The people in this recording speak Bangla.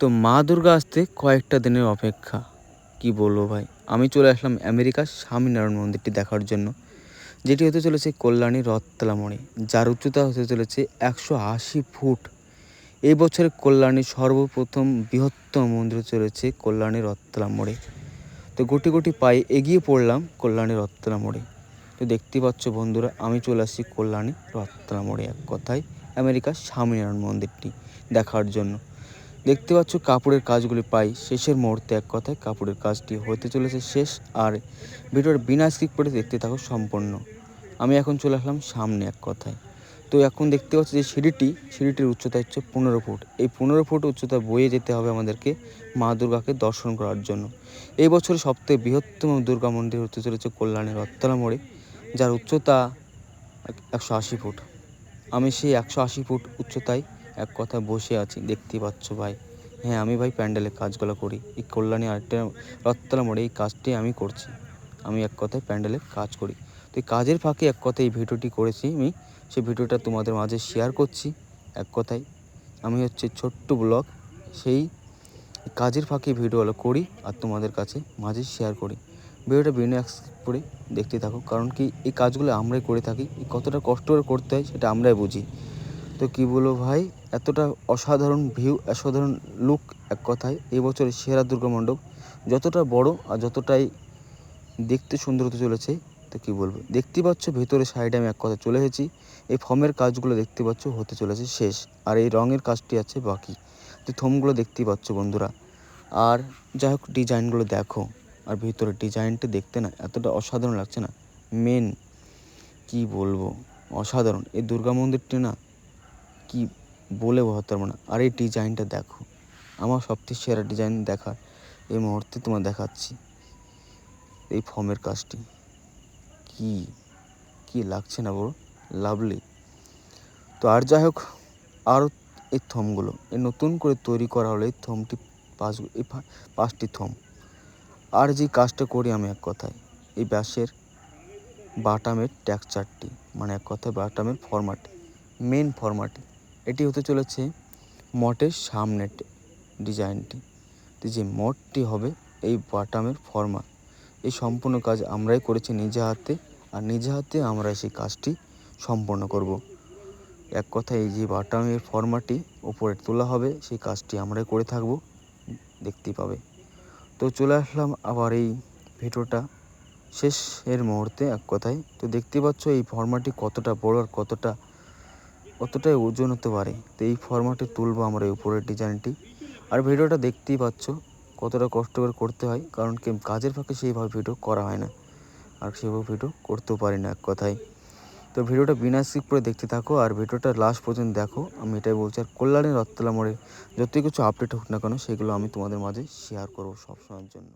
তো মা দুর্গা আসতে কয়েকটা দিনের অপেক্ষা। কি বলব ভাই? আমি চলে আসলাম আমেরিকার স্বামীনারায়ণ মন্দিরটি দেখার জন্য, যেটি হতে চলেছে কল্যাণী রথতলা মোড়ে যার উচ্চতা হতে চলেছে একশো আশি ফুট। এই বছরের কল্যাণীর সর্বপ্রথম বৃহত্তম মন্দির চলেছে কল্যাণী রথতলা মোড়ে তো গুটি গুটি পায়ে এগিয়ে পড়লাম কল্যাণী রথতলা মোড়ে তো দেখতে পাচ্ছ বন্ধুরা, আমি চলে আসছি কল্যাণী রথতলা মোড়ে এক কথায় আমেরিকার স্বামীনারায়ণ মন্দিরটি দেখার জন্য। দেখতে পাচ্ছ কাপড়ের কাজগুলি পাই। শেষের মুহূর্তে এক কথায় কাপড়ের কাজটি হতে চলেছে শেষ, আর ভিডিওর বিনা স্কিপ করে দেখতে থাকো সম্পূর্ণ। আমি এখন চলে আসলাম সামনে এক কথায়। তো এখন দেখতে পাচ্ছি যে সিঁড়িটি, সিঁড়িটির উচ্চতা হচ্ছে পনেরো ফুট। এই পনেরো ফুট উচ্চতা বয়ে যেতে হবে আমাদেরকে মা দুর্গাকে দর্শন করার জন্য। এই বছর সবথেকে বৃহত্তম দুর্গা মন্দির হতে চলেছে কল্যাণের রত্তলা মোড়ে, যার উচ্চতা একশো আশি ফুট। আমি সেই একশো আশি ফুট উচ্চতায় এক কথায় বসে আছি, দেখতেই পাচ্ছ ভাই। হ্যাঁ আমি ভাই প্যান্ডেলের কাজগুলো করি। এই কল্যাণী আরেকটা রথতলা মোড়ে এই কাজটি আমি করছি। আমি এক কথায় প্যান্ডেলের কাজ করি। তো এই কাজের ফাঁকে এক কথায় এই ভিডিওটি করেছি আমি। সেই ভিডিওটা তোমাদের মাঝে শেয়ার করছি এক কথায়। আমি হচ্ছে ছোট্ট ব্লগ, সেই কাজের ফাঁকে ভিডিওগুলো করি আর তোমাদের কাছে মাঝে শেয়ার করি। ভিডিওটা বিনা করে দেখতে থাকো, কারণ কি এই কাজগুলো আমরাই করে থাকি। কতটা কষ্ট করে করতে হয় সেটা আমরাই বুঝি। তো কী বলব ভাই, এতটা অসাধারণ ভিউ অসাধারণ লুক এক কথায় এই বছরের সেরা দুর্গা মণ্ডপ। যতটা বড় আর যতটাই দেখতে সুন্দর হতে চলেছে, তো কী বলব? দেখতে পাচ্ছ ভেতরে সাইডে আমি এক কথা চলে এসেছি। এই ফর্মের কাজগুলো দেখতে পাচ্ছ হতে চলেছে শেষ। আর এই রঙের কাজটি আছে বাকি। তো থমগুলো দেখতেই পাচ্ছ বন্ধুরা। আর যাই হোক ডিজাইনগুলো দেখো। আর ভিতরে ডিজাইনটা দেখতে না এতটা অসাধারণ লাগছে না। মেন কি বলব? অসাধারণ। এই দুর্গা মন্দিরটি না কি বলে বোঝাতে পারব না। আর এই ডিজাইনটা দেখো, আমার সবথেকে সেরা ডিজাইন দেখা, এই মুহূর্তে তোমার দেখাচ্ছি, এই ফর্মের কাজটি। কি কি লাগছে না বড় লাভলি তো আর যাই হোক, আরও এই থমগুলো, এই নতুন করে তৈরি করা হলো এই থমটি, পাঁচ, এই পাঁচটি থম। আর যে কাজটা করি আমি এক কথায়, এই ব্যাসের বাটামের টেক্সচারটি মানে এক কথায় বাটামের ফরম্যাট মেন ফরম্যাটে এটি হতে চলেছে মঠের সামনের ডিজাইনটি। যে মঠটি হবে, এই বাটামের ফর্মা এই সম্পূর্ণ কাজ আমরাই করেছি নিজে হাতে, আর নিজে হাতে আমরা সেই কাজটি সম্পন্ন করব। এক কথায় এই যে বাটামের ফর্মাটি ওপরে তোলা হবে, সেই কাজটি আমরাই করে থাকব দেখতে পাবে। তো চলে আসলাম আবার এই ভিডিওটা। শেষের মুহূর্তে এক কথায়, তো দেখতে পাচ্ছ এই ফর্মাটি কতটা বড় আর কতটা কতটাই ওজন হতে পারে। তো এই ফর্মাটে তুলবো আমরা এই উপরের ডিজাইনটি। আর ভিডিওটা দেখতেই পাচ্ছ কতটা কষ্ট করে করতে হয়, কারণ কি কাজের ফাঁকে সেইভাবে ভিডিও করা হয় না। আর সেভাবে ভিডিও করতেও পারি না এক কথায়। তো ভিডিওটা বিনা স্কিপ করে দেখতে থাকো, আর ভিডিওটা লাস্ট পর্যন্ত দেখো। আমি এটাই বলছি, আর কল্যাণী রত্তলা মোড়ে যতই কিছু আপডেট হোক না কেন, সেগুলো আমি তোমাদের মাঝে শেয়ার করব সবসময়ের জন্য।